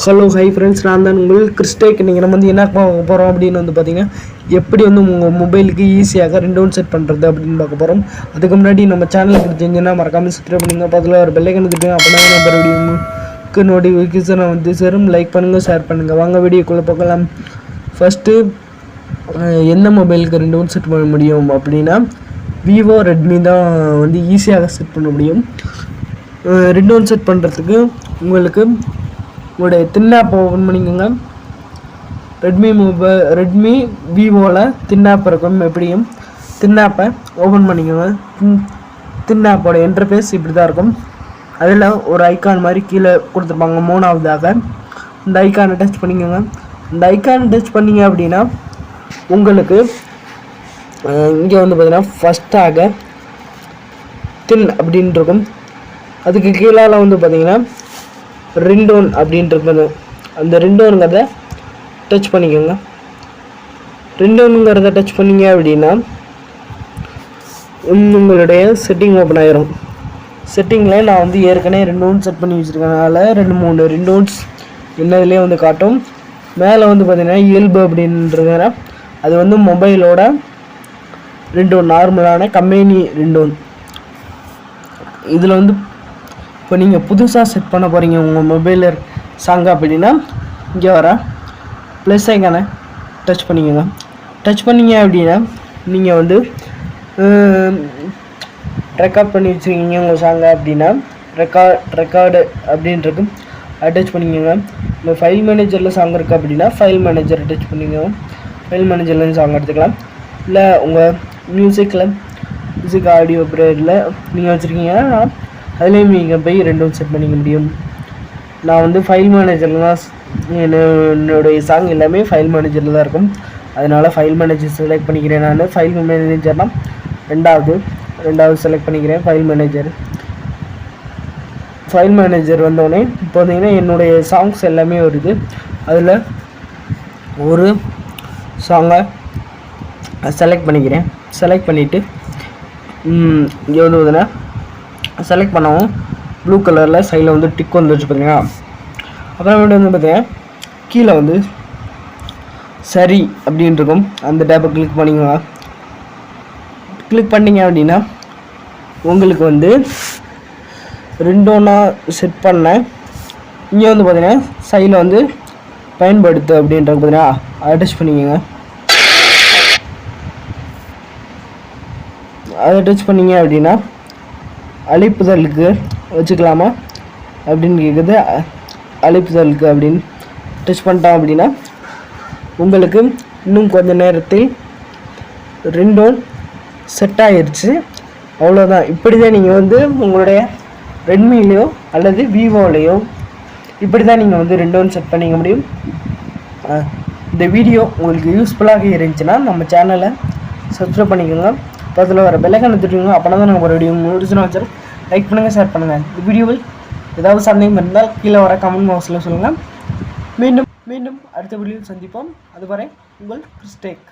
Hello hi friends நான் தான் உங்கள் கிறிஸ்டேக். நீங்கள் நம்ம வந்து என்ன பார்க்க போகிறோம் அப்படின்னு வந்து பார்த்தீங்கன்னா எப்படி வந்து உங்கள் மொபைலுக்கு ஈஸியாக ரெண்டு ஒன் செட் பண்ணுறது அப்படின்னு பார்க்க போகிறோம் அதுக்கு முன்னாடி நம்ம சேனலுக்கு தெரிஞ்சுன்னா மறக்காமல் சப்ஸ்கிரைப் பண்ணுங்க. பக்கத்தில் ஒரு பெல்லைக்கன் கொடுத்துருங்க அப்படின்னா நம்ம வீடியோக்கு நோட்டிஃபிகேஷனை வந்து சேரும். லைக் பண்ணுங்கள் ஷேர் பண்ணுங்கள் வாங்க வீடியோக்குள்ளே பார்க்கலாம் ஃபஸ்ட்டு எந்த மொபைலுக்கு ரெண்டு ஒன் செட் பண்ண முடியும் அப்படின்னா விவோ ரெட்மி தான் வந்து ஈஸியாக செட் பண்ண முடியும். ரெண்டு ஒன் செட் பண்ணுறதுக்கு உங்களுக்கு உங்களுடைய ஆப்பை ஓப்பன் பண்ணிக்கோங்க. ரெட்மி மொபைல் ரெட்மி விவோவில் தின்னாப் இருக்கும். எப்படியும் தின்னாப்பை ஓப்பன் பண்ணிக்கோங்க. தின் ஆப்போட இன்டர்ஃபேஸ் இப்படி தான் இருக்கும். அதில் ஒரு ஐக்கான் மாதிரி கீழே கொடுத்துருப்பாங்க மூணாவதாக. இந்த ஐக்கானை டச் பண்ணிக்கோங்க. இந்த ஐக்கானை டச் பண்ணீங்க அப்படின்னா உங்களுக்கு இங்கே வந்து பார்த்தீங்கன்னா ஃபஸ்ட்டாக தின் அப்படின்ட்டு இருக்கும். அதுக்கு கீழால் வந்து பார்த்தீங்கன்னா ரிண்டோன் அப்படின்றது. அந்த ரிண்டோனுங்கிறத டச் பண்ணிக்கோங்க. ரிண்டோனுங்கிறத டச் பண்ணீங்க அப்படின்னா உங்களுடைய செட்டிங் ஓப்பன் ஆயிரும். செட்டிங்கில் நான் வந்து ஏற்கனவே ரெண்டு ஒன்ஸ் செட் பண்ணி வச்சுருக்கனால ரெண்டு மூணு ரெண்டு ஒன்ஸ் என்னதுலேயே வந்து காட்டும். மேலே வந்து பார்த்திங்கன்னா இயல்பு அப்படின்றதுனால அது வந்து மொபைலோட ரெண்டு நார்மலான கம்பெனி ரெண்டு இதில் வந்து இப்போ நீங்கள் புதுசாக செட் பண்ண போகிறீங்க உங்கள் மொபைலில் சாங் அப்படின்னா இங்கே வர ப்ளஸ் ஐக்கானை டச் பண்ணிக்கோங்க. டச் பண்ணிங்க அப்படின்னா நீங்கள் வந்து ரெக்கார்ட் பண்ணி வச்சுருக்கீங்க உங்கள் சாங்கை அப்படின்னா ரெக்கார்ட் ரெக்கார்டு அப்படின்றது அட்டாச் பண்ணிக்கோங்க. இந்த ஃபைல் மேனேஜரில் சாங் இருக்குது அப்படின்னா ஃபைல் மேனேஜர் அட்டாச் பண்ணிக்கோங்க. ஃபைல் மேனேஜர்லேருந்து சாங் எடுத்துக்கலாம். இல்லை உங்கள் மியூசிக்கில் மியூசிக் ஆடியோ ப்ரேயரில் நீங்கள் வச்சுருக்கீங்கன்னா அதுலேயும் நீங்கள் போய் ரெண்டும் செட் பண்ணிக்க முடியும். நான் வந்து ஃபைல் மேனேஜரில் தான் என்னுடைய சாங் எல்லாமே ஃபைல் மேனேஜரில் தான் இருக்கும். அதனால் ஃபைல் மேனேஜர் செலக்ட் பண்ணிக்கிறேன் நான். ஃபைல் மேனேஜர்னால் ரெண்டாவது ரெண்டாவது செலக்ட் பண்ணிக்கிறேன் ஃபைல் மேனேஜர் ஃபைல் மேனேஜர் வந்தோடனே இப்போ பார்த்தீங்கன்னா என்னுடைய சாங்ஸ் எல்லாமே வருது. அதில் ஒரு சாங்கை செலக்ட் பண்ணிக்கிறேன். செலக்ட் பண்ணிவிட்டு இங்கே வந்து பார்த்தீங்கன்னா செலக்ட் பண்ணவும் ப்ளூ கலரில் சைடில் வந்து டிக் வந்துருச்சு பார்த்தீங்களா அப்புறமேட்டு வந்து பார்த்தீங்கன்னா கீழே வந்து சரி அப்படின்ட்டுருக்கும் அந்த டேப்பை கிளிக் பண்ணிக்கோங்க கிளிக் பண்ணிங்க அப்படின்னா உங்களுக்கு வந்து ரெண்டோனா செட் பண்ணேன் இங்கே வந்து பார்த்தீங்கன்னா சைடில் வந்து பயன்படுத்து அப்படின்றது பார்த்தீங்கன்னா அட்டாச் பண்ணிக்கோங்க அதை டச் பண்ணிங்க அப்படின்னா அழைப்புதலுக்கு வச்சுக்கலாமா அப்படின்னு கேட்குது அழைப்புதலுக்கு அப்படின்னு டச் பண்ணிட்டோம் அப்படின்னா உங்களுக்கு இன்னும் கொஞ்ச நேரத்தில் ரெண்டும் செட் ஆயிடுச்சு அவ்வளோதான் இப்படி தான் நீங்கள் வந்து உங்களுடைய ரெட்மிலேயோ அல்லது விவோலேயோ இப்படி தான் நீங்கள் வந்து ரெண்டும் செட் பண்ணிக்க முடியும். இந்த வீடியோ உங்களுக்கு யூஸ்ஃபுல்லாக இருந்துச்சுன்னா நம்ம சேனலை சப்ஸ்கிரைப் பண்ணிக்கோங்க. பக்கத்தில் வர பெல்லைக்கான திட்டுங்க அப்போ தான் நாங்கள் ஒரு வீடியோ முடிச்சுனா வச்சிடும் லைக் பண்ணுங்கள் ஷேர் பண்ணுங்கள் இந்த வீடியோவில் ஏதாவது சந்தேகம் இருந்தால் கீழே வர கமெண்ட் பாக்ஸில் சொல்லுங்கள் மீண்டும் மீண்டும் அடுத்த வீடியோவில் சந்திப்போம். அதுவரை உங்கள் கிறிஸ்டேக்